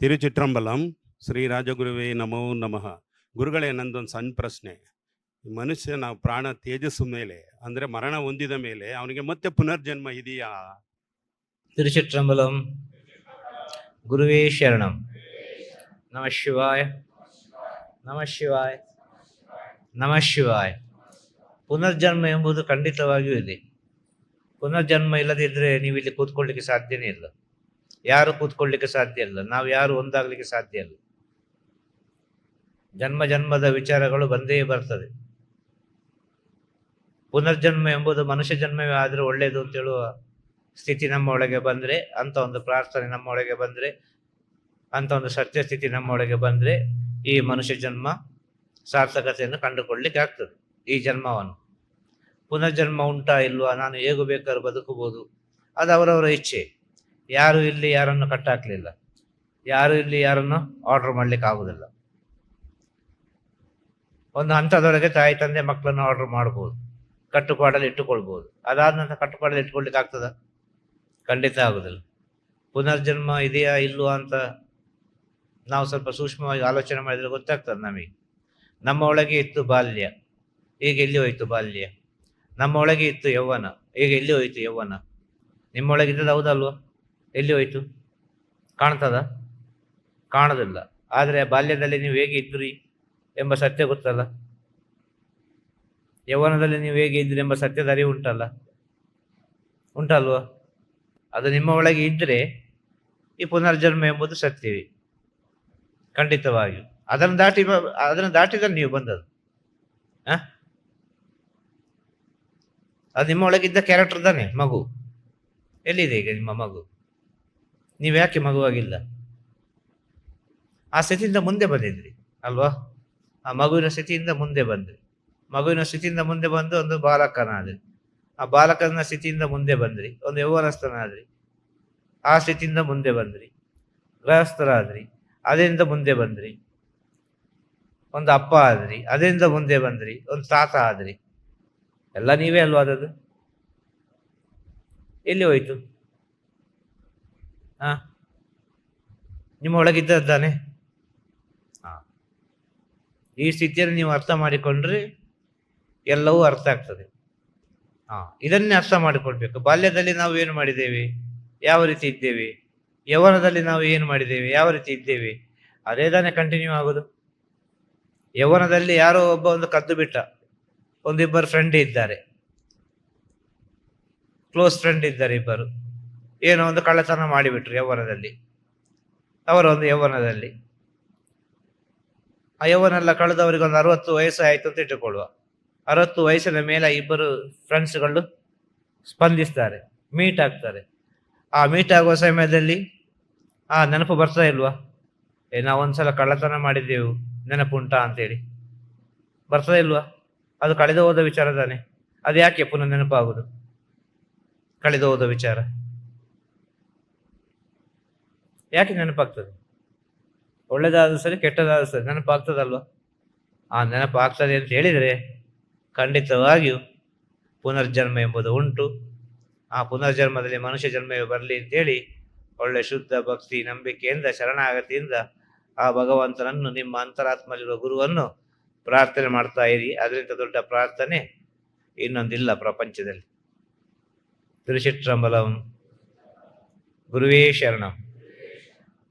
ತಿರುಚಿಟ್ರಂಬಲಂ ಶ್ರೀ ರಾಜಗುರುವೇ ನಮೋ ನಮಃ ಗುರುಗಳೇ ನಂದೊಂದು ಸಣ್ಣ ಪ್ರಶ್ನೆ ಮನುಷ್ಯನ ಪ್ರಾಣ ತೇಜಸ್ಸು ಮೇಲೆ ಅಂದರೆ ಮರಣ ಹೊಂದಿದ ಮೇಲೆ ಅವನಿಗೆ ಮತ್ತೆ ಪುನರ್ಜನ್ಮ ಇದೆಯಾ ತಿರುಚಿಟ್ರಂಬಲಂ ಗುರುವೇ ಶರಣಂ ನಮಃ ಶಿವಾಯ ನಮ ಶಿವಾಯ ನಮ ಶಿವಾಯ ಪುನರ್ಜನ್ಮ ಎಂಬುದು ಖಂಡಿತವಾಗಿಯೂ ಇದೆ ಪುನರ್ಜನ್ಮ ಇಲ್ಲದಿದ್ದರೆ ನೀವು ಇಲ್ಲಿ ಕೂತ್ಕೊಳ್ಳಿಕ್ಕೆ ಸಾಧ್ಯನೇ ಇಲ್ಲ ಯಾರು ಕೂತ್ಕೊಳ್ಳಿಕ್ಕೆ ಸಾಧ್ಯ ಇಲ್ಲ. ನಾವು ಯಾರು ಒಂದಾಗಲಿಕ್ಕೆ ಸಾಧ್ಯ ಇಲ್ಲ. ಜನ್ಮ ಜನ್ಮದ ವಿಚಾರಗಳು ಬಂದೇ ಬರ್ತದೆ. ಪುನರ್ಜನ್ಮ ಎಂಬುದು ಮನುಷ್ಯ ಜನ್ಮವೇ ಆದರೆ ಒಳ್ಳೆಯದು ಅಂತ ಹೇಳುವ ಸ್ಥಿತಿ ನಮ್ಮ ಒಳಗೆ ಬಂದ್ರೆ, ಅಂತ ಒಂದು ಪ್ರಾರ್ಥನೆ ನಮ್ಮ ಒಳಗೆ ಬಂದ್ರೆ, ಅಂತ ಒಂದು ಸತ್ಯ ಸ್ಥಿತಿ ನಮ್ಮ ಒಳಗೆ ಬಂದ್ರೆ ಈ ಮನುಷ್ಯ ಜನ್ಮ ಸಾರ್ಥಕತೆಯನ್ನು ಕಂಡುಕೊಳ್ಳಿಕ್ಕೆ ಆಗ್ತದೆ, ಈ ಜನ್ಮವನ್ನು. ಪುನರ್ಜನ್ಮ ಉಂಟಾ ಇಲ್ವಾ? ನಾನು ಹೇಗೂ ಬೇಕಾದ್ರೂ ಬದುಕಬಹುದು. ಅದು ಅವರವರ ಇಚ್ಛೆ. ಯಾರು ಇಲ್ಲಿ ಯಾರನ್ನು ಕಟ್ಟಾಕ್ಲಿಲ್ಲ? ಯಾರು ಇಲ್ಲಿ ಯಾರನ್ನು ಆರ್ಡರ್ ಮಾಡ್ಲಿಕ್ಕೆ ಆಗುದಿಲ್ಲ ಒಂದು ಹಂತದೊಳಗೆ ತಾಯಿ ತಂದೆ ಮಕ್ಕಳನ್ನು ಆರ್ಡರ್ ಮಾಡಬಹುದು ಕಟ್ಟುಪಾಡಲ್ಲಿ ಇಟ್ಟುಕೊಳ್ಬಹುದು ಅದಾದ ನಂತರ ಕಟ್ಟುಪಾಡಲ್ಲಿ ಇಟ್ಕೊಳ್ಲಿಕ್ಕೆ ಆಗ್ತದ ಖಂಡಿತ ಆಗುದಿಲ್ಲ. ಪುನರ್ಜನ್ಮ ಇದೆಯಾ ಇಲ್ವಾ ಅಂತ ನಾವು ಸ್ವಲ್ಪ ಸೂಕ್ಷ್ಮವಾಗಿ ಆಲೋಚನೆ ಮಾಡಿದ್ರೆ ಗೊತ್ತಾಗ್ತದೆ ನಮಗೆ. ನಮ್ಮ ಒಳಗೆ ಇತ್ತು ಬಾಲ್ಯ, ಈಗ ಎಲ್ಲಿ ಹೋಯ್ತು ಬಾಲ್ಯ? ನಮ್ಮ ಒಳಗೆ ಇತ್ತು ಯೌವನ, ಈಗ ಎಲ್ಲಿ ಹೋಯ್ತು ಯೌವನ? ನಿಮ್ಮೊಳಗೆ ಹೌದಲ್ವ ಹೌದಲ್ವಾ? ಎಲ್ಲಿ ಹೋಯ್ತು? ಕಾಣ್ತದ? ಕಾಣೋದಿಲ್ಲ. ಆದರೆ ಬಾಲ್ಯದಲ್ಲಿ ನೀವು ಹೇಗೆ ಇದ್ರಿ ಎಂಬ ಸತ್ಯ ಗೊತ್ತಲ್ಲ. ಯೌವನದಲ್ಲಿ ನೀವು ಹೇಗೆ ಇದ್ರಿ ಎಂಬ ಸತ್ಯದ ಅರಿವು ಉಂಟಲ್ಲ. ಉಂಟಲ್ವ? ಅದು ನಿಮ್ಮ ಒಳಗೆ ಇದ್ದರೆ ಈ ಪುನರ್ಜನ್ಮ ಎಂಬುದು ಸತ್ಯವೇ. ಖಂಡಿತವಾಗಿಯೂ. ಅದನ್ನು ದಾಟಿ ಅದನ್ನು ದಾಟಿದ ನೀವು ಬಂದದ್ದು. ಅದು ನಿಮ್ಮ ಒಳಗಿದ್ದ ಕ್ಯಾರೆಕ್ಟರ್ ತಾನೆ, ಮಗು. ಎಲ್ಲಿದೆ ಈಗ ನಿಮ್ಮ ಮಗು? ನೀವು ಯಾಕೆ ಮಗುವಾಗಿಲ್ಲ ಆ ಸ್ಥಿತಿಯಿಂದ ಮುಂದೆ ಬಂದಿದ್ರಿ, ಅಲ್ವಾ? ಆ ಮಗುವಿನ ಸ್ಥಿತಿಯಿಂದ ಮುಂದೆ ಬಂದ್ರಿ. ಮಗುವಿನ ಸ್ಥಿತಿಯಿಂದ ಮುಂದೆ ಬಂದು ಒಂದು ಬಾಲಕನಾದ್ರಿ. ಆ ಬಾಲಕನ ಸ್ಥಿತಿಯಿಂದ ಮುಂದೆ ಬಂದ್ರಿ, ಒಂದು ಯೌವನಸ್ಥನಾದ್ರಿ. ಆ ಸ್ಥಿತಿಯಿಂದ ಮುಂದೆ ಬಂದ್ರಿ, ಗೃಹಸ್ಥರಾದ್ರಿ ಅದರಿಂದ ಮುಂದೆ ಬಂದ್ರಿ. ಒಂದು ಅಪ್ಪ ಆದ್ರಿ ಅದರಿಂದ ಮುಂದೆ ಬಂದ್ರಿ, ಒಂದು ತಾತ ಆದ್ರಿ. ಎಲ್ಲ ನೀವೇ ಅಲ್ವಾ ಅದದು ಎಲ್ಲಿ ಹೋಯ್ತು? ಹಾ. ನಿಮ್ಮ ಒಳಗಿದ್ದಾನೆ ಹಾ. ಈ ಸ್ಥಿತಿಯನ್ನು ನೀವು ಅರ್ಥ ಮಾಡಿಕೊಂಡ್ರೆ ಎಲ್ಲವೂ ಅರ್ಥ ಆಗ್ತದೆ. ಹಾ. ಇದನ್ನೇ ಅರ್ಥ ಮಾಡಿಕೊಳ್ಬೇಕು. ಬಾಲ್ಯದಲ್ಲಿ ನಾವು ಏನು ಮಾಡಿದ್ದೇವೆ? ಯಾವ ರೀತಿ ಇದ್ದೇವೆ? ಯೌವನದಲ್ಲಿ ನಾವು ಏನು ಮಾಡಿದ್ದೇವೆ? ಯಾವ ರೀತಿ ಇದ್ದೇವೆ? ಅದೇ ತಾನೇ ಕಂಟಿನ್ಯೂ ಆಗೋದು. ಯೌವನದಲ್ಲಿ ಯಾರೋ ಒಬ್ಬ ಒಂದು ಕದ್ದು ಬಿಟ್ಟ. ಒಂದಿಬ್ಬರು ಫ್ರೆಂಡ್ ಇದ್ದಾರೆ. ಕ್ಲೋಸ್ ಫ್ರೆಂಡ್ ಇದ್ದಾರೆ ಇಬ್ಬರು. ಏನೋ ಒಂದು ಕಳ್ಳತನ ಮಾಡಿಬಿಟ್ರು ಯೌವನದಲ್ಲಿ. ಅವರ ಒಂದು ಯೌವನದಲ್ಲಿ. ಆ ಯೌವನೆಲ್ಲ ಕಳೆದವರಿಗೆ ಒಂದು ಅರವತ್ತು ವಯಸ್ಸು ಆಯಿತು ಅಂತ ಇಟ್ಟುಕೊಳ್ಳುವ. ಅರವತ್ತು ವಯಸ್ಸಿನ ಮೇಲೆ ಇಬ್ಬರು ಫ್ರೆಂಡ್ಸ್ಗಳು ಸ್ಪಂದಿಸ್ತಾರೆ ಮೀಟ್ ಆಗ್ತಾರೆ. ಆ ಮೀಟ್ ಆಗುವ ಸಮಯದಲ್ಲಿ ಆ ನೆನಪು ಬರ್ತಾ ಇಲ್ವಾ? ಏ, ನಾವು ಒಂದ್ಸಲ ಕಳ್ಳತನ ಮಾಡಿದ್ದೆವು ನೆನಪುಂಟಾ ಅಂತೇಳಿ. ಬರ್ತಾ ಇಲ್ವಾ? ಅದು ಕಳೆದು ಹೋದ ವಿಚಾರ ತಾನೆ. ಅದು ಯಾಕೆ ಪುನಃ ನೆನಪಾಗುದು ಕಳೆದು ಹೋದ ವಿಚಾರ. ಯಾಕೆ ನೆನಪಾಗ್ತದೆ? ಒಳ್ಳೇದಾದ್ರೂ ಸರಿ, ಕೆಟ್ಟದಾದ್ರೂ ಸರಿ, ನೆನಪಾಗ್ತದಲ್ವ? ಆ ನೆನಪಾಗ್ತದೆ ಅಂತ ಹೇಳಿದರೆ ಖಂಡಿತವಾಗಿಯೂ ಪುನರ್ಜನ್ಮ ಎಂಬುದು ಉಂಟು. ಆ ಪುನರ್ಜನ್ಮದಲ್ಲಿ ಮನುಷ್ಯ ಜನ್ಮವೇ ಬರಲಿ ಅಂತೇಳಿ ಒಳ್ಳೆ ಶುದ್ಧ ಭಕ್ತಿ, ನಂಬಿಕೆಯಿಂದ, ಶರಣಾಗತಿಯಿಂದ ಆ ಭಗವಂತನನ್ನು, ನಿಮ್ಮ ಅಂತರಾತ್ಮಲಿರುವ ಗುರುವನ್ನು ಪ್ರಾರ್ಥನೆ ಮಾಡ್ತಾ ಇರಿ. ಅದರಿಂದ ದೊಡ್ಡ ಪ್ರಾರ್ಥನೆ ಇನ್ನೊಂದಿಲ್ಲ ಪ್ರಪಂಚದಲ್ಲಿ. ತಿರುಚಿಟ್ರಂಬಲಂ ಗುರುವೇ ಶರಣಂ.